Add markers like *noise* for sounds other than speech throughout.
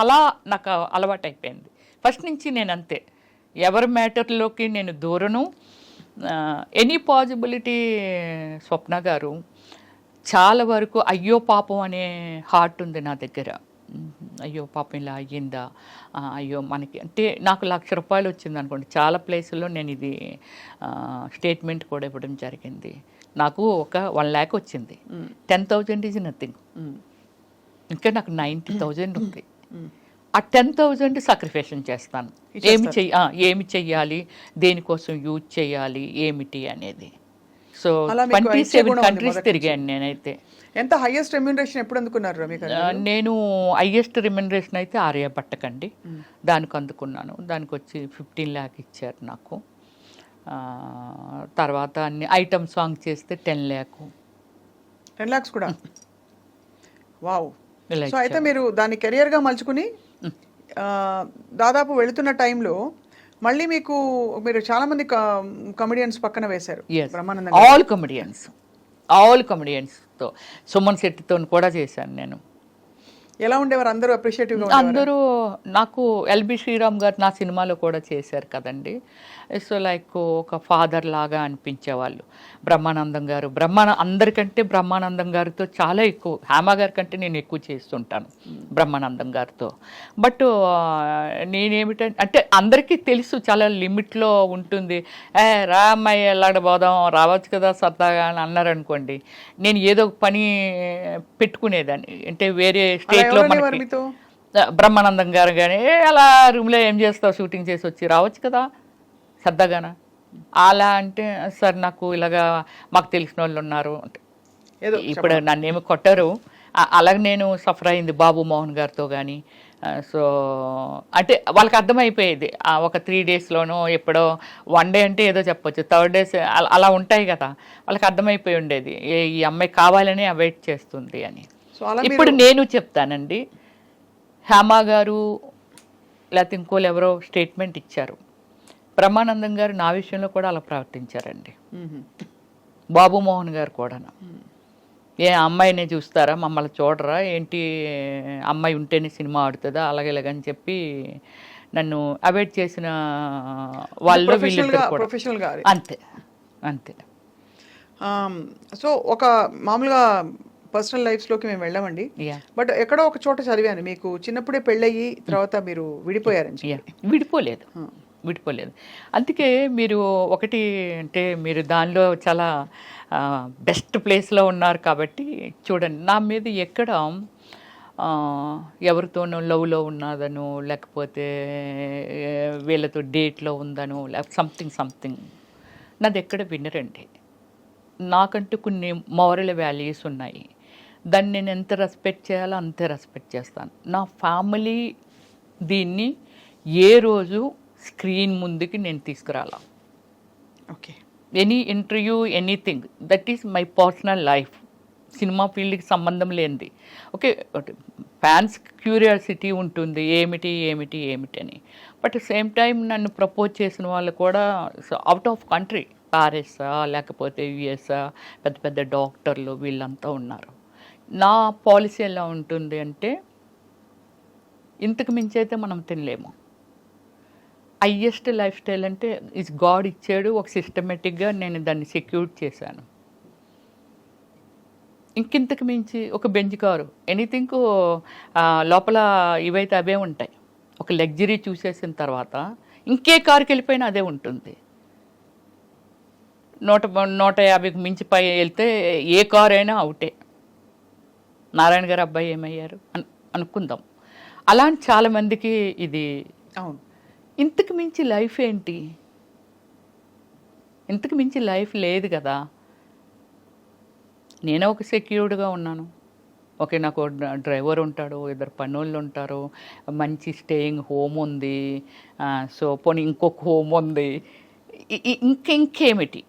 అలా నాకు అలవాటు అయిపోయింది ఫస్ట్ నుంచి నేను అంతే ఎవరి మ్యాటర్లోకి నేను దూరను. ఎనీ పాజిబిలిటీ స్వప్న గారు చాలా వరకు అయ్యో పాపం అనే హార్ట్ ఉంది నా దగ్గర. అయ్యో పాపం ఇలా అయ్యిందా? అయ్యో మనకి అంటే నాకు లక్ష రూపాయలు వచ్చింది అనుకోండి. చాలా ప్లేసుల్లో నేను ఇది స్టేట్మెంట్ కూడా ఇవ్వడం జరిగింది. నాకు ఒక వన్ ల్యాక్ వచ్చింది. Ten thousand is nothing. ఇంకా నాకు నైంటీ థౌజండ్ ఉంది. ఆ టెన్ థౌజండ్ సాక్రిఫికేషన్ చేస్తాను. ఏమి చెయ్యి ఏమి చెయ్యాలి? దేనికోసం యూజ్ చేయాలి? ఏమిటి అనేది. సో ట్వంటీ సెవెన్ కంట్రీస్ తిరిగాను నేనైతే. ఎంత హైయెస్ట్ రెమ్యూనరేషన్ ఎప్పుడు అందుకున్నారు నేను హైయెస్ట్ రిమ్యునరేషన్ అయితే ఆర్యభట్టకండి దానికి అందుకున్నాను. దానికి వచ్చి ఫిఫ్టీన్ ల్యాక్ ఇచ్చారు నాకు. తర్వాత అన్ని ఐటమ్ సాంగ్ చేస్తే టెన్ ల్యాక్ టెన్ లాక్స్ కూడా? *laughs* వావ్ సో అయితే మీరు దాన్ని కెరియర్గా మలుచుకుని దాదాపు వెళుతున్న టైంలో మళ్ళీ మీకు మీరు చాలా మంది కమెడియన్స్ పక్కన వేశారు. బ్రహ్మానందం ఆల్ కమెడియన్స్ ఆల్ కమెడియన్స్తో సుమన్ శెట్టితో కూడా చేశాను నేను. ఎలా ఉండేవారు? అందరూ అప్రిషియేటివ్ అందరూ నాకు ఎల్బి శ్రీరామ్ గారు నా సినిమాలో కూడా చేశారు కదండి. సో లైక్ ఒక ఫాదర్ లాగా అనిపించేవాళ్ళు. బ్రహ్మానందం గారు. బ్రహ్మాన అందరికంటే బ్రహ్మానందం గారితో చాలా ఎక్కువ హేమ గారి కంటే నేను ఎక్కువ చేస్తుంటాను బ్రహ్మానందం గారితో. బట్ నేనేమిటంటే అంటే అందరికీ తెలుసు చాలా లిమిట్లో ఉంటుంది. ఏ రా అమ్మాయి వెళ్ళాడబోదాం రావచ్చు కదా సరదాగా అని అన్నారనుకోండి. నేను ఏదో ఒక పని పెట్టుకునేదాన్ని. అంటే వేరే స్టేట్లో మనకి మీతో బ్రహ్మానందం గారు కానీ "ఏ, అలా రూమ్లో ఏం చేస్తావు? షూటింగ్ చేసి వచ్చి రావచ్చు కదా? సరదాగాన అలా అంటే సార్ నాకు ఇలాగా మాకు తెలిసిన వాళ్ళు ఉన్నారు ఇప్పుడు నన్ను ఏమి కొట్టరు. అలాగే నేను సఫర్ అయింది బాబు మోహన్ గారితో కానీ సో అంటే వాళ్ళకి అర్థమైపోయేది. ఒక త్రీ డేస్లోనో ఎప్పుడో వన్ డే అంటే ఏదో చెప్పొచ్చు. థర్డ్ డేస్ అలా ఉంటాయి కదా. వాళ్ళకి అర్థమైపోయి ఉండేది. ఏ- ఈ అమ్మాయి కావాలని అవాయిడ్ చేస్తుంది అని. ఇప్పుడు నేను చెప్తానండి. హేమ గారు లేకపోతే ఇంకోళ్ళు ఎవరో స్టేట్మెంట్ ఇచ్చారు. బ్రహ్మానందం గారు నా విషయంలో కూడా అలా ప్రవర్తించారండి. బాబు మోహన్ గారు కూడా ఏ అమ్మాయిని చూస్తారా? మమ్మల్ని చూడరా? ఏంటి అమ్మాయి ఉంటేనే సినిమా ఆడుతుందా? అలాగే ఇలాగని చెప్పి నన్ను అవాయిడ్ చేసిన వాళ్ళు అంతే. అంతే. సో ఒక మామూలుగా పర్సనల్ లైఫ్స్లోకి మేము వెళ్ళామండి. బట్ ఎక్కడో ఒక చోట చదివాను. మీకు చిన్నప్పుడే పెళ్ళయి తర్వాత మీరు విడిపోయారని చెప్పి. యా విడిపోలేదు. విడిపోలేదు. అందుకే మీరు ఒకటి అంటే మీరు దానిలో చాలా బెస్ట్ ప్లేస్లో ఉన్నారు కాబట్టి చూడండి. నా మీద ఎక్కడ ఎవరితోనో లవ్లో ఉన్నదను లేకపోతే వీళ్ళతో డేట్లో ఉందను లేకపోతే సంథింగ్ సంథింగ్ నాది ఎక్కడ వినరండి. నాకంటూ కొన్ని మోరల్ వాల్యూస్ ఉన్నాయి. దాన్ని నేను ఎంత రెస్పెక్ట్ చేయాలో అంతే రెస్పెక్ట్ చేస్తాను. నా ఫ్యామిలీ దీన్ని ఏ రోజు స్క్రీన్ ముందుకి నేను తీసుకురాలా. Okay any interview anything that is my personal life cinema ఫీల్డ్కి సంబంధం లేనిది. ఓకే ఫ్యాన్స్ క్యూరియాసిటీ ఉంటుంది. ఏమిటి ఏమిటి ఏమిటి అని. బట్ సేమ్ టైం నన్ను ప్రపోజ్ చేసిన వాళ్ళు కూడా అవుట్ ఆఫ్ కంట్రీ ప్యారిసా లేకపోతే యుఎస్ఆ పెద్ద పెద్ద డాక్టర్లు వీళ్ళంతా ఉన్నారు. నా పాలసీ ఎలా ఉంటుంది అంటే ఇంతకు మించి అయితే మనం తినలేము. హయ్యెస్ట్ లైఫ్ స్టైల్ అంటే ఇస్ గాడ్ ఇచ్చాడు ఒక సిస్టమేటిక్గా నేను దాన్ని సెక్యూర్ చేశాను. ఇంకింతకు మించి ఒక బెంచ్ కారు ఎనీథింగ్ లోపల ఇవైతే అవే ఉంటాయి. ఒక లగ్జరీ చూసేసిన తర్వాత ఇంకే కారుకి వెళ్ళిపోయినా అదే ఉంటుంది. నూట నూట యాభైకి మించి పై వెళ్తే ఏ కారు అయినా అవుటే. నారాయణ గారు అబ్బాయి ఏమయ్యారు అను అనుకుందాం. అలాంటి చాలామందికి ఇది అవును. ఇంతకు మించి లైఫ్ ఏంటి? ఇంతకు మించి లైఫ్ లేదు కదా. నేనే ఒక సెక్యూర్డ్గా ఉన్నాను. ఓకే నాకు డ్ర- డ్రైవర్ ఉంటాడు ఇద్దరు పనులు ఉంటారు మంచి స్టేయింగ్ హోమ్ ఉంది సో పోనీ ఇంకొక హోమ్ ఉంది. ఇంక ఇంకేమిటి.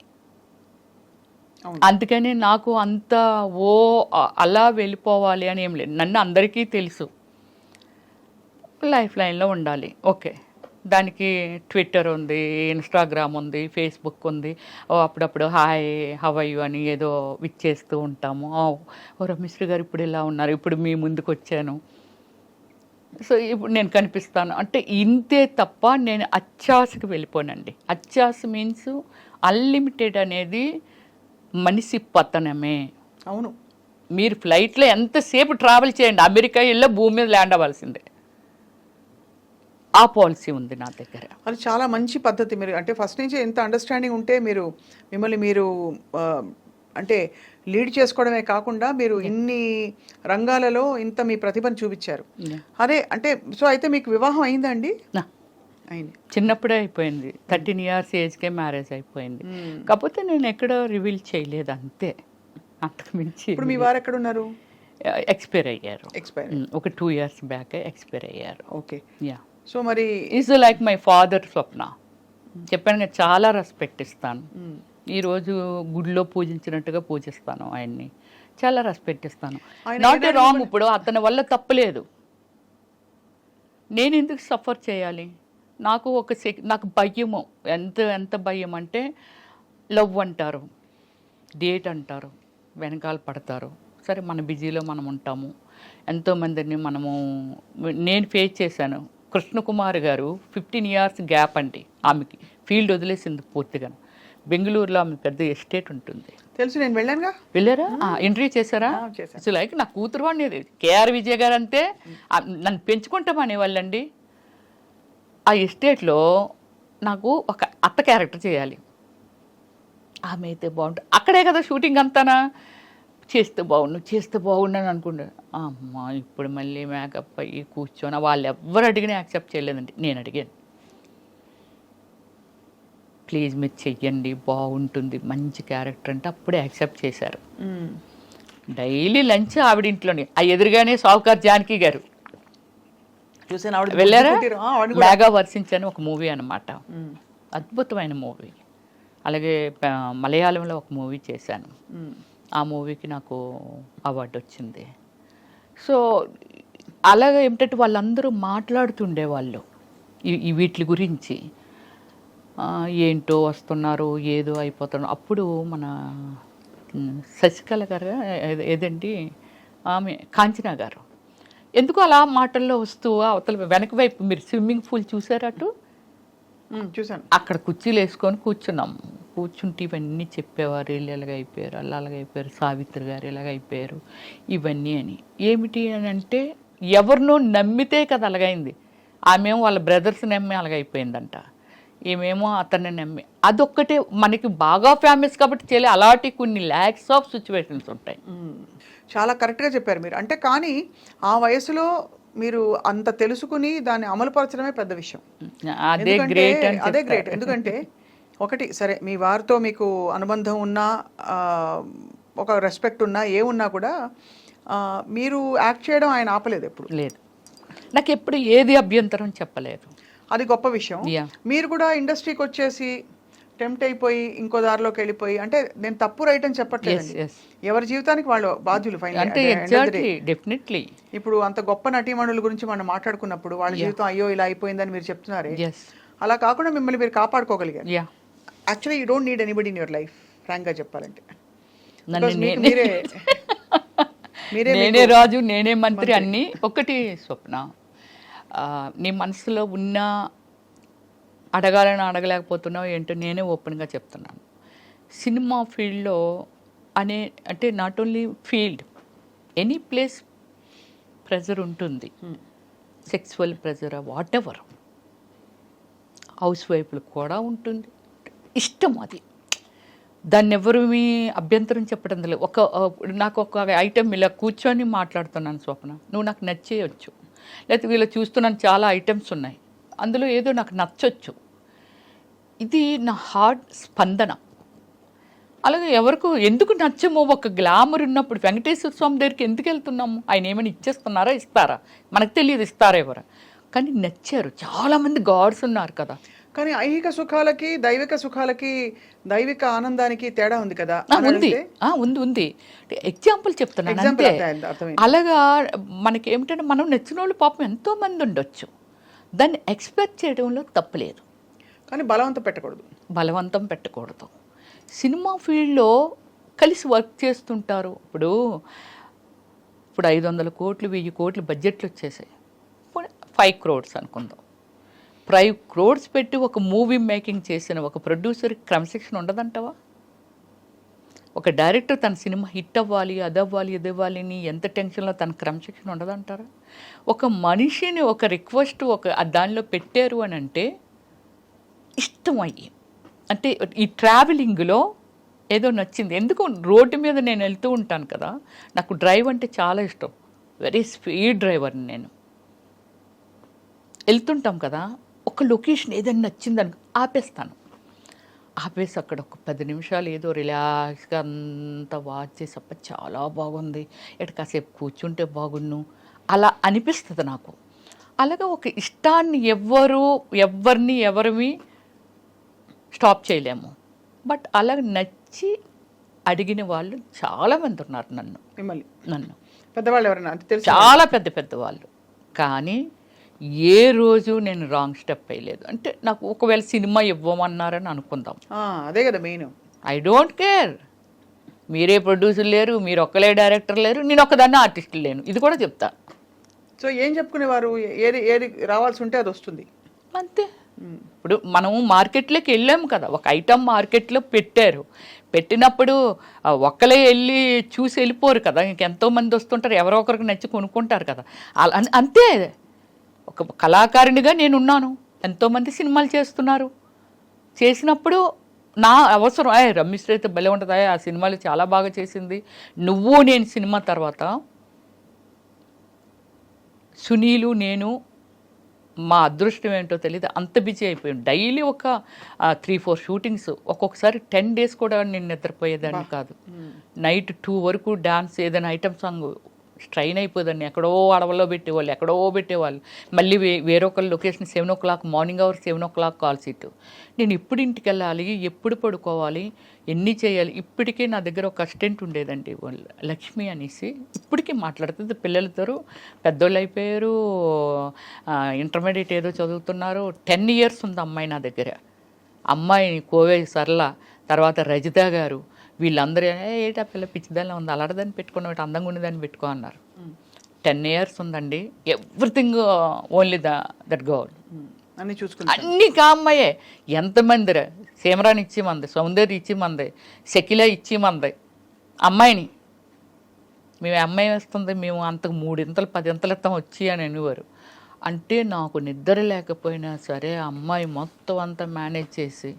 అందుకని నాకు అంత ఓ అలా వెళ్ళిపోవాలి అని ఏం లేదు. నన్ను అందరికీ తెలుసు. లైఫ్ లైన్లో ఉండాలి. ఓకే. దానికి ట్విట్టర్ ఉంది ఇన్స్టాగ్రామ్ ఉంది ఫేస్బుక్ ఉంది. ఓ అప్పుడప్పుడు హాయ్ హవయ్యు అని ఏదో విచ్చేస్తూ ఉంటాము. ఓ రమేశ్వరి గారు ఇప్పుడు ఇలా ఉన్నారు ఇప్పుడు మీ ముందుకు వచ్చాను. సో ఇప్పుడు నేను కనిపిస్తాను. అంటే ఇంతే తప్ప నేను అత్యాసకు వెళ్ళిపోనండి. అత్యాస మీన్స్ అన్లిమిటెడ్ అనేది మనిషి పతనమే. అవును. మీరు ఫ్లైట్లో ఎంతసేపు ట్రావెల్ చేయండి అమెరికా వెళ్ళి భూమి మీద ల్యాండ్ అవ్వాల్సిందే. ఆ పాలసీ ఉంది నా దగ్గర. అది చాలా మంచి పద్ధతి మీరు అంటే ఫస్ట్ నుంచి ఎంత అండర్స్టాండింగ్ ఉంటే మీరు మిమ్మల్ని మీరు అంటే లీడ్ చేసుకోవడమే కాకుండా మీరు ఇన్ని రంగాలలో ఇంత మీ ప్రతిభను చూపించారు. అదే అంటే సో అయితే మీకు వివాహం అయిందండి చిన్నప్పుడే అయిపోయింది. థర్టీన్ ఇయర్స్ ఏజ్కే మ్యారేజ్ అయిపోయింది. కాకపోతే నేను ఎక్కడ రివీల్ చేయలేదు అంతే. అంతకు మించి ఇప్పుడు మీ వారు ఎక్కడ ఉన్నారు ఎక్స్పైర్ అయ్యారు. ఎక్స్పైర్ ఒక టూ ఇయర్స్ బ్యాక్ ఎక్స్పైర్ అయ్యారు. ఓకే. యా. సో మరి is like my father Swapna. చెప్పాను చాలా రెస్పెక్ట్ ఇస్తాను. ఈరోజు గుడిలో పూజించినట్టుగా పూజిస్తాను ఆయన్ని. చాలా రెస్పెక్ట్ ఇస్తాను. నాట్ రాంగ్ ఇప్పుడు అతని వల్ల తప్పలేదు నేను ఎందుకు సఫర్ చేయాలి? నాకు ఒక సెక్ నాకు భయము. ఎంత ఎంత భయం అంటే లవ్ అంటారు. డేట్ అంటారు. వెనకాల పడతారు. సరే మన బిజీలో మనం ఉంటాము. ఎంతోమందిని మనము నేను ఫేస్ చేశాను. కృష్ణకుమార్ గారు ఫిఫ్టీన్ ఇయర్స్ గ్యాప్ అండి ఆమెకి. ఫీల్డ్ వదిలేసింది పూర్తిగా. బెంగళూరులో ఆమె పెద్ద ఎస్టేట్ ఉంటుంది. తెలుసు నేను వెళ్ళానుగా? వెళ్ళారా? ఇంటర్వ్యూ చేశారా? లైక్ నా కూతురు వాడిని కేఆర్ విజయ్ గారు అంతే ఆ, నన్ను పెంచుకుంటామని వాళ్ళండి ఆ ఎస్టేట్లో నాకు ఒక అత్త క్యారెక్టర్ చేయాలి. ఆమె అయితే బాగుంటుంది అక్కడే కదా షూటింగ్ అంతానా? చేస్తే బాగుండు చేస్తే బాగుండు అని అనుకుంటా. అమ్మ ఇప్పుడు మళ్ళీ మేకప్ అయ్యి కూర్చొని వాళ్ళు ఎవ్వరు అడిగినా యాక్సెప్ట్ చేయలేదండి. నేను అడిగాను. ప్లీజ్ మీరు చెయ్యండి బాగుంటుంది మంచి క్యారెక్టర్ అంటే అప్పుడే యాక్సెప్ట్ చేశారు. డైలీ లంచ్ ఆవిడ ఇంట్లోనే ఆ ఎదురుగానే సావుకార్ జానకి గారు. చూసాను ఆవిడ వెళ్ళారా. మేఘా వర్షించని ఒక మూవీ అన్నమాట. మ్మ్. అద్భుతమైన మూవీ. అలాగే మలయాళంలో ఒక మూవీ చేశాను. ఆ మూవీకి నాకు అవార్డు వచ్చింది. సో అలాగే ఏమిటంటే వాళ్ళందరూ మాట్లాడుతుండేవాళ్ళు ఈ వీటి గురించి. ఏంటో వస్తున్నారు ఏదో అయిపోతున్నారు. అప్పుడు మన శశికళ గారు ఏదండి? ఆమె కాంచనా గారు. ఎందుకు అలా మాటల్లో వస్తూ అవతల వెనక వైపు మీరు స్విమ్మింగ్ పూల్ చూసారా అటు? మ్మ్. చూసాను అక్కడ కుర్చీలు వేసుకొని కూర్చున్నాం. కూర్చుంటే ఇవన్నీ చెప్పేవారు వీళ్ళు ఎలాగ అయిపోయారు అలా అలాగ అయిపోయారు సావిత్రి గారు ఎలాగ అయిపోయారు ఇవన్నీ అని. ఏమిటి అని అంటే ఎవరినో నమ్మితే కదా అలాగైంది. ఆమెమో వాళ్ళ బ్రదర్స్ నమ్మి అలాగైపోయిందంట ఈమెమో అతన్ని నమ్మి. అదొక్కటే మనకి బాగా ఫేమస్ కాబట్టి చేయలే అలాంటి కొన్ని ల్యాక్స్ ఆఫ్ సిచ్యువేషన్స్ ఉంటాయి. చాలా కరెక్ట్గా చెప్పారు మీరు. అంటే కానీ ఆ వయసులో మీరు అంత తెలుసుకుని దాన్ని అమలుపరచడమే పెద్ద విషయం. అదే ఎందుకంటే- అదే. గ్రేట్. ఎందుకంటే ఒకటి సరే మీ వారితో మీకు అనుబంధం ఉన్నా ఒక రెస్పెక్ట్ ఉన్నా ఏ ఉన్నా కూడా మీరు యాక్ట్ చేయడం ఆయన ఆపలేదు ఎప్పుడు. లేదు. నాకు ఎప్పుడు ఏది అభ్యంతరం చెప్పలేదు. అది గొప్ప విషయం. మీరు కూడా ఇండస్ట్రీకి వచ్చేసి టెంప్ట్ అయిపోయి ఇంకో దారిలోకి వెళ్ళిపోయి అంటే నేను తప్పు రైట్ అని చెప్పట్లేదు. ఎవరి జీవితానికి వాళ్ళు బాధ్యులు డెఫినెట్లీ ఇప్పుడు అంత గొప్ప నటీమణుల గురించి మనం మాట్లాడుకున్నప్పుడు వాళ్ళ జీవితం అయ్యో ఇలా అయిపోయిందని మీరు చెప్తున్నారే? అలా కాకుండా మిమ్మల్ని మీరు కాపాడుకోగలిగారు. Yeah actually you don't need anybody in your life చెప్పాలంటే. Because మీకు నేనే- మీరే *laughs* మీరే నేనే రాజు నేనే మంత్రి అన్ని ఒకటి స్వప్న. నీ మనసులో ఉన్న అడగాలని అడగలేకపోతున్నావు ఏంటో నేనే ఓపెన్గా చెప్తున్నాను. సినిమా ఫీల్డ్లో అనే అంటే not only field any place pressure ఉంటుంది. Sexual pressure whatever house వైఫ్లకు కూడా ఉంటుంది. ఇష్టం అది. దాన్ని ఎవరు మీ అభ్యంతరం చెప్పడం లేదు. ఒక నాకు ఒక ఐటెం ఇలా కూర్చొని మాట్లాడుతున్నాను స్వప్న. నువ్వు నాకు నచ్చేయచ్చు. లేకపోతే వీళ్ళు చూస్తున్నాను చాలా ఐటమ్స్ ఉన్నాయి. అందులో ఏదో నాకు నచ్చొచ్చు. ఇది నా హార్ట్ స్పందన. అలాగే ఎవరికి ఎందుకు నచ్చమో? ఒక గ్లామర్ ఉన్నప్పుడు వెంకటేశ్వర స్వామి దగ్గరికి ఎందుకు వెళ్తున్నాము? ఆయన ఏమైనా ఇచ్చేస్తున్నారా? ఇస్తారా? మనకు తెలియదు ఇస్తారా ఎవరు? కానీ నచ్చారు. చాలామంది గాడ్స్ ఉన్నారు కదా. కానీ ఐహిక సుఖాలకి దైవిక సుఖాలకి దైవిక ఆనందానికి తేడా ఉంది కదా? ఉంది. ఉంది ఉంది. ఎగ్జాంపుల్ చెప్తున్నాను. అంతే అర్థమైంది. అలాగా మనకి ఏమిటంటే మనం నచ్చిన వాళ్ళు పాపం ఎంతో మంది ఉండొచ్చు. దాన్ని ఎక్స్పెక్ట్ చేయడంలో తప్పులేదు కానీ బలవంతం పెట్టకూడదు. బలవంతం పెట్టకూడదు. సినిమా ఫీల్డ్లో కలిసి వర్క్ చేస్తుంటారు. ఇప్పుడు ఇప్పుడు ఐదు వందల కోట్లు వెయ్యి కోట్లు బడ్జెట్లు వచ్చేసాయి. ఫైవ్ క్రోడ్స్ అనుకుందాం. ఫైవ్ క్రోడ్స్ పెట్టి ఒక మూవీ మేకింగ్ చేసిన ఒక ప్రొడ్యూసర్కి క్రమశిక్షణ ఉండదంటావా? ఒక డైరెక్టర్ తన సినిమా హిట్ అవ్వాలి అది అవ్వాలి ఇది అవ్వాలి అని ఎంత టెన్షన్లో తన క్రమశిక్షణ ఉండదంటారా? ఒక మనిషిని ఒక రిక్వెస్ట్ ఒక దానిలో పెట్టారు అని అంటే ఇష్టం అయ్యి అంటే ఈ ట్రావెలింగ్లో ఏదో నచ్చింది. ఎందుకు రోడ్డు మీద నేను వెళ్తూ ఉంటాను కదా నాకు డ్రైవ్ అంటే చాలా ఇష్టం. వెరీ స్పీడ్ డ్రైవర్ని నేను. వెళ్తుంటాం కదా ఒక లొకేషన్ ఏదైనా నచ్చిందని ఆపేస్తాను. ఆపేసి అక్కడ ఒక పది నిమిషాలు ఏదో రిలాక్స్గా అంతా వాచ్ చేసి అప్ప చాలా బాగుంది ఇటు కాసేపు కూర్చుంటే బాగున్ను అలా అనిపిస్తుంది నాకు. అలాగే ఒక ఇష్టాన్ని ఎవ్వరు ఎవరిని ఎవరివి స్టాప్ చేయలేము. బట్ అలా నచ్చి అడిగిన వాళ్ళు చాలామంది ఉన్నారు నన్ను. మిమ్మల్ని. నన్ను. పెద్దవాళ్ళు ఎవరైనా అంటే తెలుసు చాలా పెద్ద పెద్ద వాళ్ళు కానీ ఏ రోజు నేను రాంగ్ స్టెప్ వేయలేదు. అంటే నాకు ఒకవేళ సినిమా ఇవ్వమన్నారని అనుకుందాం. అదే కదా మెయిన్. I don't care. మీరే ప్రొడ్యూసర్ లేరు మీరు ఒక్కలే డైరెక్టర్ లేరు నేను ఒక్కదాన్ని ఆర్టిస్ట్ లేను. ఇది కూడా చెప్తా. సో ఏం చెప్పుకునేవారు? ఏది ఏది రావాల్సి ఉంటే అది వస్తుంది. అంతే. ఇప్పుడు మనము మార్కెట్లోకి వెళ్ళాము కదా ఒక ఐటమ్ మార్కెట్లో పెట్టారు. పెట్టినప్పుడు ఒక్కలే వెళ్ళి చూసి వెళ్ళిపోరు కదా ఇంకెంతో మంది వస్తుంటారు ఎవరో ఒకరికి నచ్చి కొనుక్కుంటారు కదా. అలా అంతే. ఒక కళాకారునిగా నేను ఉన్నాను ఎంతోమంది సినిమాలు చేస్తున్నారు. చేసినప్పుడు నా అవసరం అయ్యే రమేష్ అయితే భలే ఉంటుంది ఆ సినిమాలు చాలా బాగా చేసింది. నువ్వు నేను సినిమా తర్వాత సునీలు నేను మా అదృష్టం ఏంటో తెలియదు అంత బిజీ అయిపోయాం డైలీ ఒక త్రీ ఫోర్ షూటింగ్స్ ఒక్కొక్కసారి టెన్ డేస్ కూడా నేను నిద్రపోయేదాన్ని కాదు. నైట్ టూ వరకు డాన్స్ ఏదైనా ఐటమ్ సాంగ్ స్ట్రైన్ అయిపోదండి. ఎక్కడో అడవుల్లో పెట్టేవాళ్ళు ఎక్కడో పెట్టేవాళ్ళు. మళ్ళీ వే వేరొక location seven o'clock morning hour seven o'clock call sheet నేను ఎప్పుడు ఇంటికి వెళ్ళాలి ఎప్పుడు పడుకోవాలి ఎన్ని చేయాలి ఇప్పటికే నా దగ్గర ఒక అసిస్టెంట్ ఉండేదండి వాళ్ళు లక్ష్మి అనేసి. ఇప్పటికీ మాట్లాడుతుంది పిల్లలతో పెద్దోళ్ళు అయిపోయారు ఇంటర్మీడియట్ ఏదో చదువుతున్నారు. టెన్ ఇయర్స్ ఉంది అమ్మాయి నా దగ్గర. అమ్మాయి కోవే సరళ తర్వాత రజిత గారు వీళ్ళందరూ "ఏ, ఏటా పిల్ల పిచ్చిదానిలా ఉంది అలాడదాన్ని పెట్టుకున్న అందంగా ఉండేదాన్ని పెట్టుకో అన్నారు. టెన్ ఇయర్స్ ఉందండి. Everything only the that um, అన్ని చూసుకుంటారు అన్ని కామ్మాయే ఎంతమంది రా సీమరాని ఇచ్చి మంది సౌందర్య ఇచ్చి మంది శకిల ఇచ్చి మంది అమ్మాయిని. మేము అమ్మాయి వేస్తుంది మేము అంతకు మూడింతలు పదింతలు ఇస్తాం వచ్చి అని అనేవారు. అంటే నాకు నిద్ర లేకపోయినా సరే అమ్మాయి మొత్తం అంతా మేనేజ్ చేసి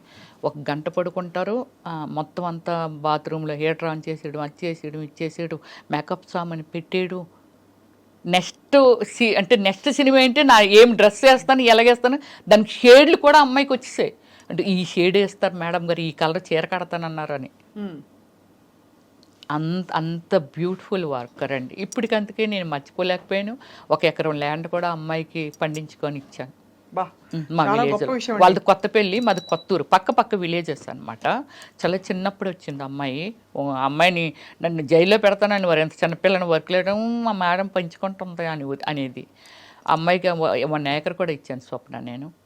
ఒక గంట పడుకుంటారు. మొత్తం అంతా బాత్రూంలో హీటర్ ఆన్ చేసేయడం అది చేసేయడం ఇచ్చేసేయడం మేకప్ సామాన్ పెట్టేయడం. నెక్స్ట్ సి అంటే నెక్స్ట్ సినిమా ఏంటి? నా ఏం డ్రెస్ వేస్తాను ఎలాగేస్తాను దానికి షేడ్లు కూడా అమ్మాయికి వచ్చేసాయి. అంటే ఈ షేడ్ వేస్తారు మేడం గారు ఈ కలర్ చీర కడతానన్నారు అని అంత అంత బ్యూటిఫుల్ వర్కర్ అండి. ఇప్పటికంతకే నేను మర్చిపోలేకపోయాను. ఒక ఎకరం ల్యాండ్ కూడా అమ్మాయికి పండించుకొని ఇచ్చాను. మా విలేజ్ వాళ్ళది కొత్త పెళ్ళి మాది కొత్తూరు. పక్క పక్క విలేజెస్ అన్నమాట. చాలా చిన్నప్పుడు వచ్చింది అమ్మాయి. అమ్మాయిని నన్ను జైల్లో పెడతానని వారు ఎంత చిన్నపిల్లని వర్క్ లేయడం మా మేడం పెంచుకుంటుంది అని అనేది. అమ్మాయికి వన్ ఏకర్ కూడా ఇచ్చాను స్వప్న నేను.